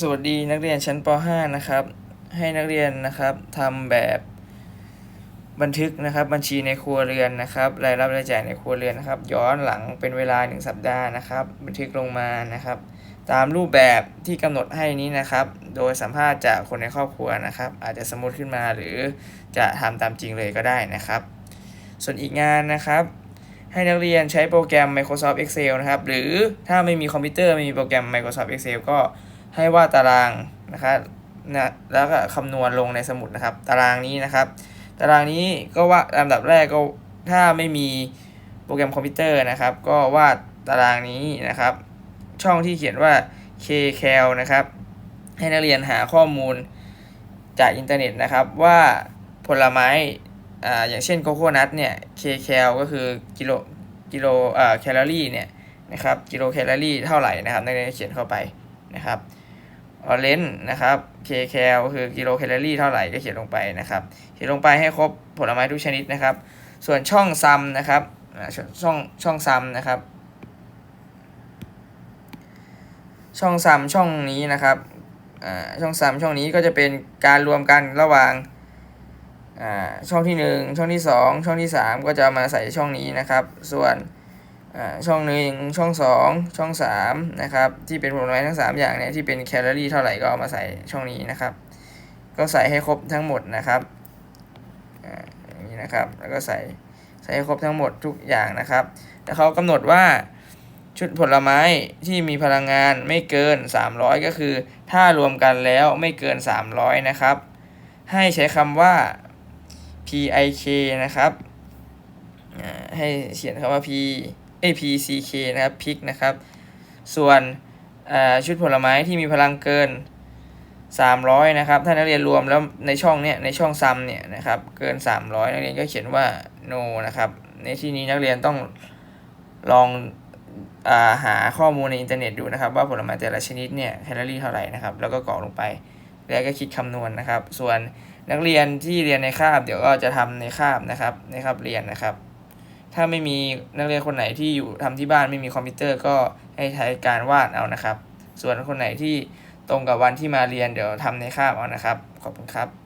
สวัสดีนักเรียนชั้นป .5 นะครับ ให้นักเรียนนะครับทำแบบบันทึกนะครับบัญชีในครัวเรือนนะครับ รายรับรายจ่ายในครัวเรือนนะครับ ย้อนหลังเป็นเวลา 1 สัปดาห์นะครับ บันทึกลงมานะครับ ตามรูปแบบที่กำหนดให้นี้นะครับ โดยสัมภาษณ์จากคนในครอบครัวนะครับ อาจจะสมมติขึ้นมาหรือจะทำตามจริงเลยก็ได้นะครับ ส่วนอีกงานนะครับให้นักเรียนใช้โปรแกรม Microsoft Excel นะครับ หรือถ้าไม่มีคอมพิวเตอร์ไม่มีโปรแกรม Microsoft Excel ก็ ให้วาดตารางนะครับนะแล้วก็คำนวณลงในสมุดนะครับ ตารางนี้นะครับ ตารางนี้ก็ว่าลำดับแรกก็ถ้าไม่มีโปรแกรมคอมพิวเตอร์นะครับ ก็วาดตารางนี้นะครับ ช่องที่เขียนว่า kcal นะครับ ให้นักเรียนหาข้อมูลจากอินเทอร์เน็ตนะครับว่าผลไม้อ่าอย่างเช่นโกโก้นัทเนี่ย kcal ก็คือกิโลกิโลอ่าแคลอรี่เนี่ยนะครับกิโลแคลอรี่เท่าไหร่นะครับนักเรียนเขียนเข้าไปนะครับ ออเรนนะครับ kcal ก็คือกิโลแคลอรี่เท่าไหร่ก็เขียนลงไปนะครับ เขียนลงไปให้ครบผลไม้ทุกชนิดนะครับ ส่วนช่องซัมนะครับช่องช่องซัมนะครับ ช่องซัมช่องนี้นะครับช่องซัมช่องนี้ก็จะเป็นการรวมกันระหว่างช่องที่ 1 ช่องที่ 2 ช่องที่ 3 ก็จะมาใส่ช่องนี้นะครับ ส่วน ช่องหนึ่งช่อง2ช่อง3นะครับที่เป็นผลไม้ทั้ง 3 อย่างเนี่ยที่เป็นแคลอรี่เท่าไหร่ก็เอามาใส่ช่องนี้นะครับ ก็ใส่ให้ครบทั้งหมดนะครับอย่างนี้นะครับแล้วก็ใส่ใส่ให้ครบทั้งหมดทุกอย่างนะครับแล้วเขากำหนดว่าชุดผลไม้ที่มีพลังงานไม่เกิน 300 ก็คือ ถ้ารวมกันแล้วไม่เกิน 300 นะครับ ให้ใช้คำว่า PIK นะครับให้เขียนคำว่า P เอ้ย PCK นะครับพิกนะครับ ส่วนชุดผลไม้ที่มีพลังเกิน 300 นะครับ ถ้านักเรียนรวมแล้วในช่องเนี้ยในช่องซัมเนี่ยนะครับเกิน 300 นักเรียนก็เขียนว่า no นะครับ ในที่นี้นักเรียนต้องลองอาหาข้อมูลในอินเทอร์เน็ตดูนะครับ ว่าผลไม้แต่ละชนิดเนี่ยแคลอรี่เท่าไหร่นะครับ แล้วก็กรอกลงไป แล้วก็คิดคำนวณนะครับ ส่วนนักเรียนที่เรียนในคาบเดี๋ยวก็จะทำในคาบนะครับในคาบเรียนนะครับ ถ้าไม่มีนักเรียนคนไหนที่อยู่ทำที่บ้านไม่มีคอมพิวเตอร์ก็ให้ใช้การวาดเอานะครับ ส่วนคนไหนที่ตรงกับวันที่มาเรียนเดี๋ยวทำในคาบเอานะครับ ขอบคุณครับ